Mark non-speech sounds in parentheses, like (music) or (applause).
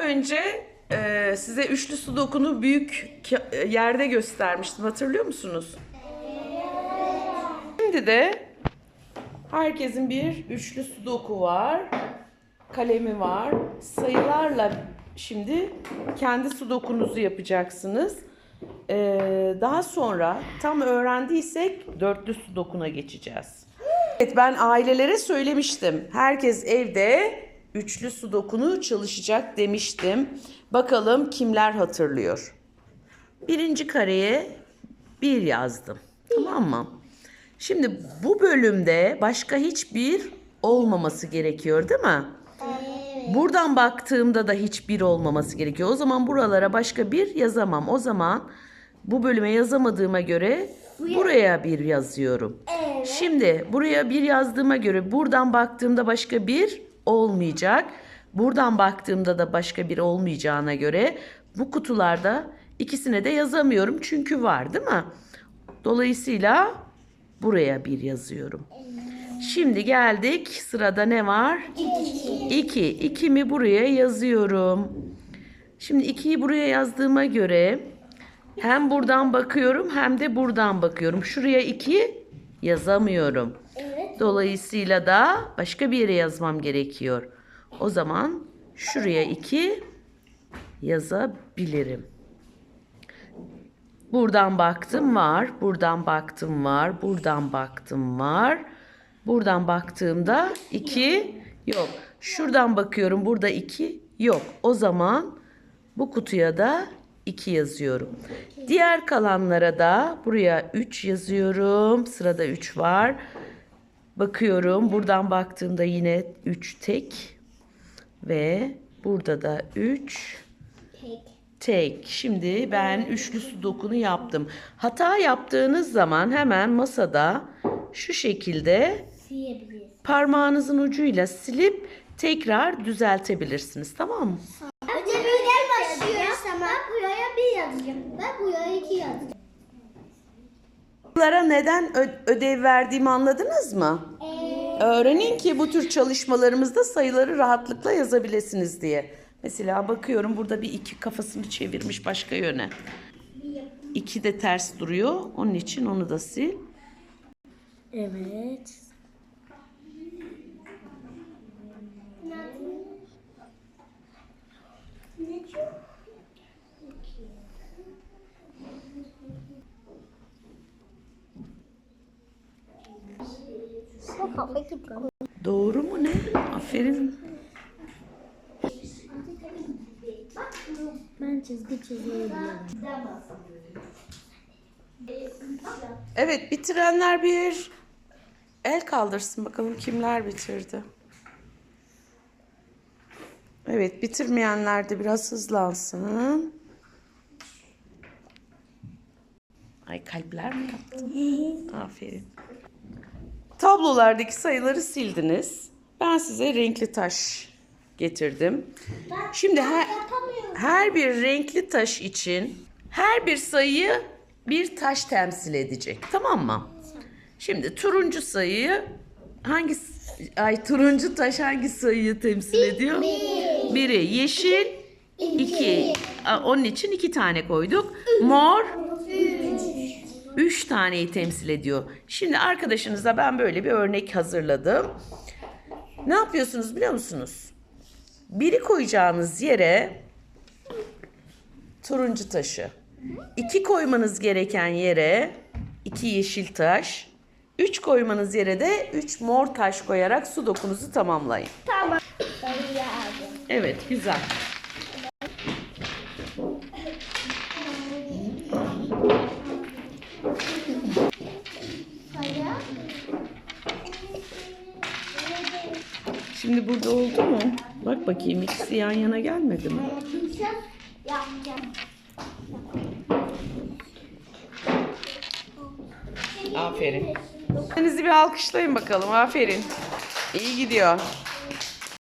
Önce e, size üçlü sudokunu büyük e, yerde göstermiştim. Hatırlıyor musunuz? Şimdi de herkesin bir üçlü sudoku var. Kalemi var. Sayılarla şimdi kendi sudokunuzu yapacaksınız. Ee, daha sonra tam öğrendiysek dörtlü sudokuna geçeceğiz. Evet ben ailelere söylemiştim. Herkes evde üçlü sudokunu çalışacak demiştim. Bakalım kimler hatırlıyor. Birinci kareye bir yazdım. Tamam mı? Şimdi bu bölümde başka hiçbir olmaması gerekiyor değil mi? Buradan baktığımda da hiçbir olmaması gerekiyor. O zaman buralara başka bir yazamam. O zaman bu bölüme yazamadığıma göre buraya bir yazıyorum. Şimdi buraya bir yazdığıma göre buradan baktığımda başka bir olmayacak. Buradan baktığımda da başka bir olmayacağına göre bu kutularda ikisine de yazamıyorum çünkü var değil mi? Dolayısıyla buraya bir yazıyorum. Şimdi geldik sırada ne var? 2. 2 mi buraya yazıyorum. Şimdi 2'yi buraya yazdığıma göre hem buradan bakıyorum hem de buradan bakıyorum. Şuraya 2 yazamıyorum. Dolayısıyla da başka bir yere yazmam gerekiyor. O zaman şuraya 2 yazabilirim. Buradan baktım var, buradan baktım var, buradan baktım var. Buradan baktığımda 2 yok. Şuradan bakıyorum burada 2 yok. O zaman bu kutuya da 2 yazıyorum. Diğer kalanlara da buraya 3 yazıyorum. Sırada 3 var. Bakıyorum. Buradan baktığımda yine 3 tek. Ve burada da 3 tek. Şimdi ben üçlü sudokunu yaptım. Hata yaptığınız zaman hemen masada şu şekilde Silebiliriz. parmağınızın ucuyla silip tekrar düzeltebilirsiniz. Tamam mı? Önce birden başlıyoruz. Ben buraya bir yazacağım. Ben buraya iki yazacağım. Bunlara neden ödev verdiğimi anladınız mı? Öğrenin ki bu tür çalışmalarımızda sayıları rahatlıkla yazabilirsiniz diye. Mesela bakıyorum burada bir iki kafasını çevirmiş başka yöne. İki de ters duruyor. Onun için onu da sil. Evet. Doğru mu ne? Aferin. Ben çizgi çizebiliyorum. Evet bitirenler bir el kaldırsın bakalım kimler bitirdi. Evet bitirmeyenler de biraz hızlansın. Ay kalpler mi yaptın? (laughs) Aferin. Tablolardaki sayıları sildiniz. Ben size renkli taş getirdim. Şimdi her, her bir renkli taş için her bir sayıyı bir taş temsil edecek. Tamam mı? Şimdi turuncu sayıyı hangi ay turuncu taş hangi sayıyı temsil ediyor? Biri yeşil, iki. Aa, Onun için iki tane koyduk. Mor, üç taneyi temsil ediyor. Şimdi arkadaşınıza ben böyle bir örnek hazırladım. Ne yapıyorsunuz biliyor musunuz? Biri koyacağınız yere turuncu taşı. iki koymanız gereken yere iki yeşil taş. Üç koymanız yere de üç mor taş koyarak sudokunuzu tamamlayın. Tamam. Evet güzel. Şimdi burada oldu mu? Bak bakayım ikisi yan yana gelmedi mi? Aferin. Kendinizi bir alkışlayın bakalım. Aferin. İyi gidiyor.